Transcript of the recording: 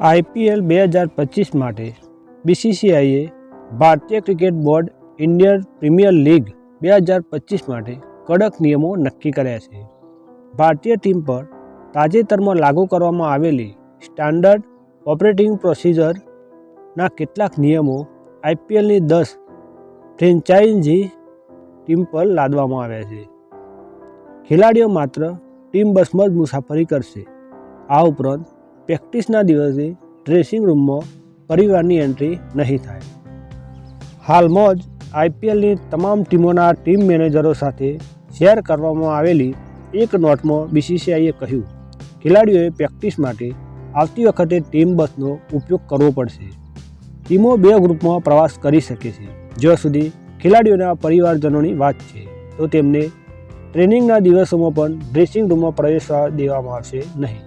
IPL બે હજાર પચીસ માટે બીસીસીઆઈએ ભારતીય cricket board Indian Premier League બે હજાર પચીસ માટે કડક નિયમો નક્કી કર્યા છે. ભારતીય ટીમ પર તાજેતરમાં લાગુ કરવામાં આવેલી સ્ટાન્ડર્ડ ઓપરેટિંગ પ્રોસિજરના કેટલાક નિયમો આઈપીએલની દસ ફ્રેન્ચાઇઝી ટીમ પર લાદવામાં આવ્યા છે. ખેલાડીઓ માત્ર ટીમ બસમાં જ મુસાફરી કરશે. આ ઉપરાંત પ્રેક્ટિસના દિવસે ડ્રેસિંગ રૂમમાં પરિવારની એન્ટ્રી નહીં થાય. હાલમાં જ આઈપીએલની તમામ ટીમોના ટીમ મેનેજરો સાથે શેર કરવામાં આવેલી એક નોટમાં બીસીસીઆઈએ કહ્યું, ખેલાડીઓએ પ્રેક્ટિસ માટે આવતી વખતે ટીમ બસનો ઉપયોગ કરવો પડશે. ટીમો બે ગ્રુપમાં પ્રવાસ કરી શકે છે. જ્યાં સુધી ખેલાડીઓના પરિવારજનોની વાત છે, તો તેમને ટ્રેનિંગના દિવસોમાં પણ ડ્રેસિંગ રૂમમાં પ્રવેશવા દેવામાં આવશે નહીં.